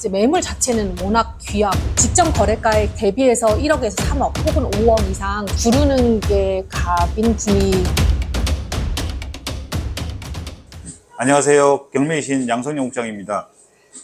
이제 매물 자체는 워낙 귀하고 직전 거래가액 대비해서 1억에서 3억 혹은 5억 이상 부르는 게 갑인 분이 안녕하세요. 경매의 신 양성영 국장입니다.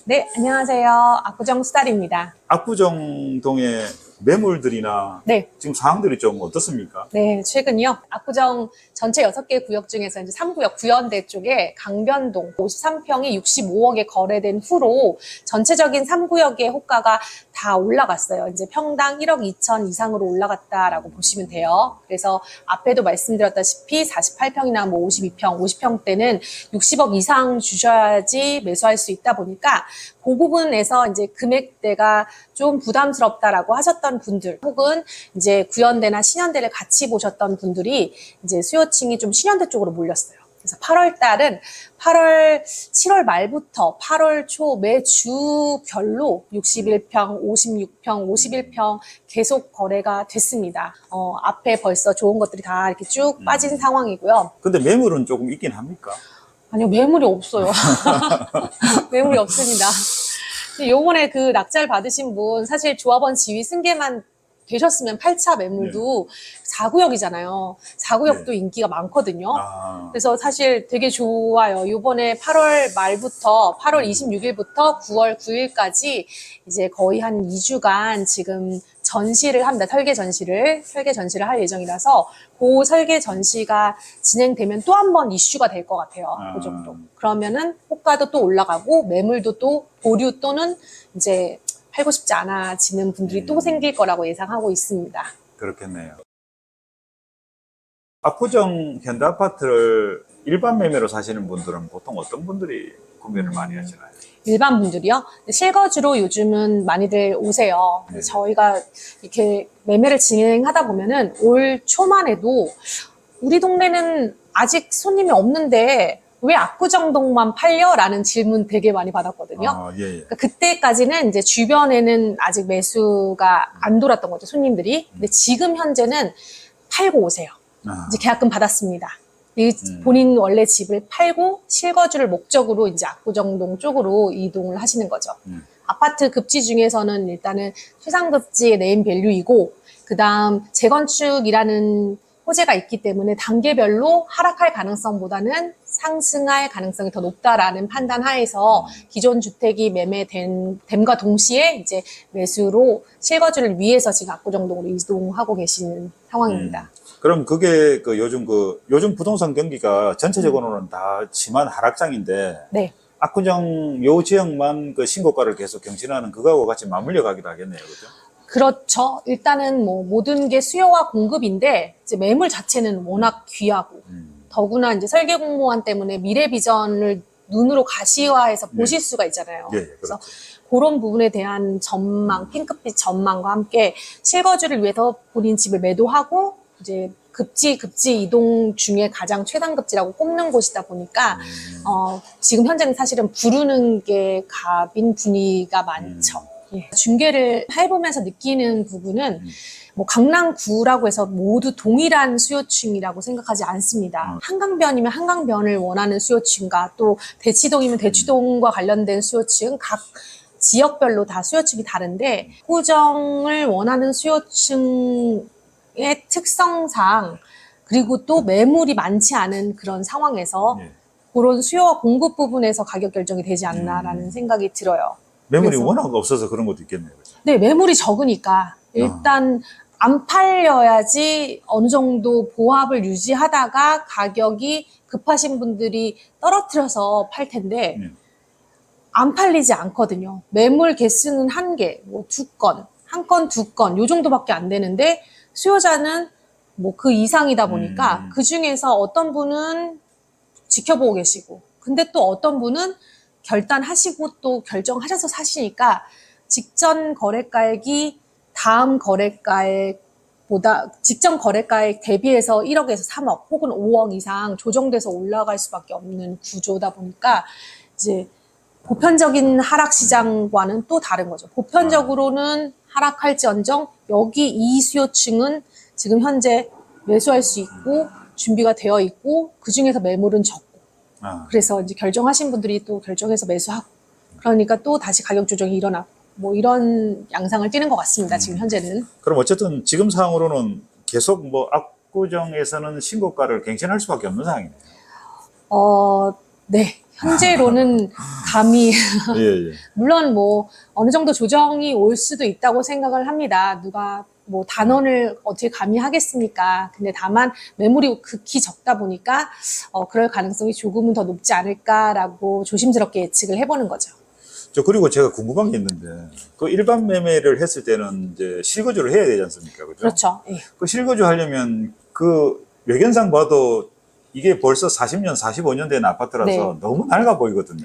네 안녕하세요 압구정 수달입니다 압구정동의 매물들이나 네 지금 상황들이 좀 어떻습니까? 네, 최근요. 압구정 전체 6개 구역 중에서 이제 3구역 구연대 쪽에 강변동 53평이 65억에 거래된 후로 전체적인 3구역의 호가가 다 올라갔어요. 이제 평당 1억 2천 이상으로 올라갔다라고 보시면 돼요. 그래서 앞에도 말씀드렸다시피 48평이나 뭐 52평, 50평대는 60억 이상 주셔야지 매수할 수 있다 보니까 그 부분에서 이제 금액대가 좀 부담스럽다라고 하셨던 분들 혹은 이제 구연대나 신연대를 같이 보셨던 분들이 이제 수요층이 좀 신연대 쪽으로 몰렸어요. 그래서 8월 달은 8월, 7월 말부터 8월 초 매 주별로 61평, 56평, 51평 계속 거래가 됐습니다. 어, 앞에 벌써 좋은 것들이 다 이렇게 쭉 빠진 상황이고요. 근데 매물은 조금 있긴 합니까? 아니요, 매물이 없어요. 매물이 없습니다. 근데 요번에 그 낙찰 받으신 분, 사실 조합원 지위 승계만 되셨으면 8차 매물도 4구역이잖아요. 4구역도 인기가 많거든요. 아, 그래서 사실 되게 좋아요. 요번에 8월 말부터 8월 26일부터 9월 9일까지 이제 거의 한 2주간 지금 전시를 합니다. 설계 전시를 설계 전시를 할 예정이라서 그 설계 전시가 진행되면 또 한 번 이슈가 될 것 같아요. 아. 그 정도. 그러면은 호가도 또 올라가고 매물도 또 보류 또는 이제 팔고 싶지 않아지는 분들이 또 음. 생길 거라고 예상하고 있습니다. 그렇겠네요. 압구정 현대 아파트를 일반 매매로 사시는 분들은 보통 어떤 분들이 구매를 많이 하시나요? 일반 분들이요. 실거주로 요즘은 많이들 오세요. 네. 저희가 이렇게 매매를 진행하다 보면은 올 초만 해도 우리 동네는 아직 손님이 없는데 왜 압구정동만 팔려? 라는 질문 되게 많이 받았거든요. 아, 예, 예. 그러니까 그때까지는 이제 주변에는 아직 매수가 안 돌았던 거죠, 손님들이. 근데 지금 현재는 팔고 오세요. 아, 이제 계약금 받았습니다. 이 음. 본인 원래 집을 팔고 실거주를 목적으로 이제 압구정동 쪽으로 이동을 하시는 거죠. 음. 아파트 급지 중에서는 일단은 최상급지의 네임밸류이고 그다음 재건축이라는 호재가 있기 때문에 단계별로 하락할 가능성보다는 상승할 가능성이 더 높다라는 판단 하에서 기존 주택이 매매된 됨과 동시에 이제 매수로 실거주를 위해서 지금 압구정동으로 이동하고 계시는 상황입니다. 그럼 그게 그 요즘 그 요즘 부동산 경기가 전체적으로는 다 심한 하락장인데 네. 압구정 요 지역만 그 신고가를 계속 경신하는 그거하고 같이 맞물려 가기도 하겠네요. 그죠? 그렇죠. 일단은 뭐 모든 게 수요와 공급인데 이제 매물 자체는 워낙 귀하고 음. 더구나 이제 설계 공무원 때문에 미래 비전을 눈으로 가시화해서 네. 보실 수가 있잖아요. 예, 예, 그래서 그렇죠. 그런 부분에 대한 전망, 핑크빛 전망과 함께 실거주를 위해서 본인 집을 매도하고 이제 급지 급지 이동 중에 가장 최단급지라고 꼽는 곳이다 보니까 음. 어, 지금 현재는 사실은 부르는 게 갑인 분위기가 많죠. 예. 중개를 해보면서 느끼는 부분은 음. 뭐 강남구라고 해서 모두 동일한 수요층이라고 생각하지 않습니다. 음. 한강변이면 한강변을 원하는 수요층과 또 대치동이면 대치동과 관련된 수요층 각 지역별로 다 수요층이 다른데 호정을 원하는 수요층 의 특성상 그리고 또 매물이 많지 않은 그런 상황에서 예. 그런 수요와 공급 부분에서 가격 결정이 되지 않나라는 음. 생각이 들어요. 매물이 그래서- 워낙 없어서 그런 것도 있겠네요. 그죠? 네, 매물이 적으니까 일단 안 팔려야지 어느 정도 보합을 유지하다가 가격이 급하신 분들이 떨어뜨려서 팔 텐데 음. 안 팔리지 않거든요. 매물 개수는 한 개, 뭐 두 건, 한 건, 두 건, 요 정도밖에 안 되는데 수요자는 뭐 그 이상이다 보니까 음. 그 중에서 어떤 분은 지켜보고 계시고, 근데 또 어떤 분은 결단하시고 또 결정하셔서 사시니까 직전 거래가액이 다음 거래가액보다 직전 거래가액 대비해서 1억에서 3억 혹은 5억 이상 조정돼서 올라갈 수밖에 없는 구조다 보니까 이제 보편적인 하락 시장과는 또 다른 거죠. 보편적으로는 하락할지언정 여기 이 수요층은 지금 현재 매수할 수 있고 준비가 되어 있고 그 중에서 매물은 적고 아, 그래서 이제 결정하신 분들이 또 결정해서 매수하고 그러니까 또 다시 가격 조정이 일어나 뭐 이런 양상을 띠는 것 같습니다. 지금 현재는. 그럼 어쨌든 지금 상황으로는 계속 뭐 압구정에서는 신고가를 갱신할 수밖에 없는 상황이네요. 어, 네. 현재로는 감히 예, 예. 물론 뭐 어느 정도 조정이 올 수도 있다고 생각을 합니다. 누가 뭐 단원을 어떻게 감히 하겠습니까? 근데 다만 매물이 극히 적다 보니까 어, 그럴 가능성이 조금은 더 높지 않을까라고 조심스럽게 예측을 해보는 거죠. 저 그리고 제가 궁금한 게 있는데 그 일반 매매를 했을 때는 이제 실거주를 해야 되지 않습니까? 그죠? 그렇죠. 예. 그 실거주 하려면 그 외견상 봐도 이게 벌써 40년, 45년 된 아파트라서 네. 너무 낡아 보이거든요.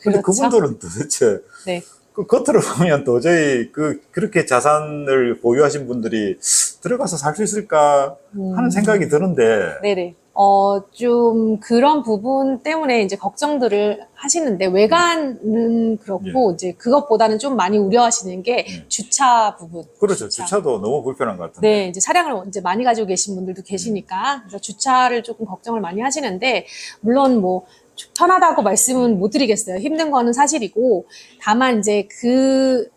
근데 그렇죠. 그분들은 도대체 네. 그 겉으로 보면 도저히 그 그렇게 자산을 보유하신 분들이 들어가서 살 수 있을까 하는 음. 생각이 드는데 네네. 어, 좀 그런 부분 때문에 이제 걱정들을 하시는데 외관은 그렇고 이제 그것보다는 좀 많이 우려하시는 게 예. 주차 부분. 그렇죠. 주차. 주차 도 너무 불편한 것 같은데. 네, 이제 차량을 이제 많이 가지고 계신 분들도 계시니까 그래서 주차를 조금 걱정을 많이 하시는데 물론 뭐 편하다고 말씀은 못 드리겠어요. 힘든 거는 사실이고 다만 이제 그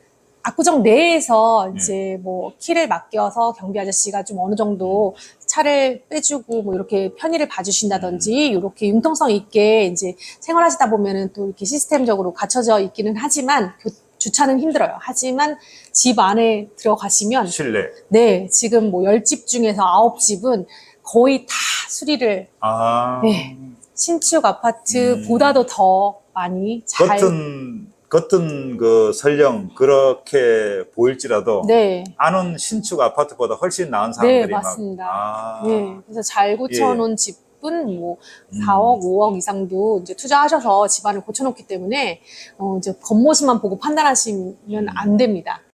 압구정 내에서 이제 뭐 키를 맡겨서 경비 아저씨가 좀 어느 정도 차를 빼주고 뭐 이렇게 편의를 봐주신다든지 이렇게 융통성 있게 이제 생활하시다 보면은 또 이렇게 시스템적으로 갖춰져 있기는 하지만 교- 주차는 힘들어요. 하지만 집 안에 들어가시면 실내. 네, 지금 뭐 10집 중에서 9집은 거의 다 수리를 아. 네. 신축 아파트보다도 더 많이 잘 겉은 겉은 그 설령 그렇게 보일지라도 네. 안은 신축 아파트보다 훨씬 나은 사람들이 네, 막 맞습니다. 아. 네. 그래서 잘 고쳐놓은 집은 뭐 4억, 음. 5억 이상도 이제 투자하셔서 집안을 고쳐놓기 때문에 어 이제 겉모습만 보고 판단하시면 안 됩니다.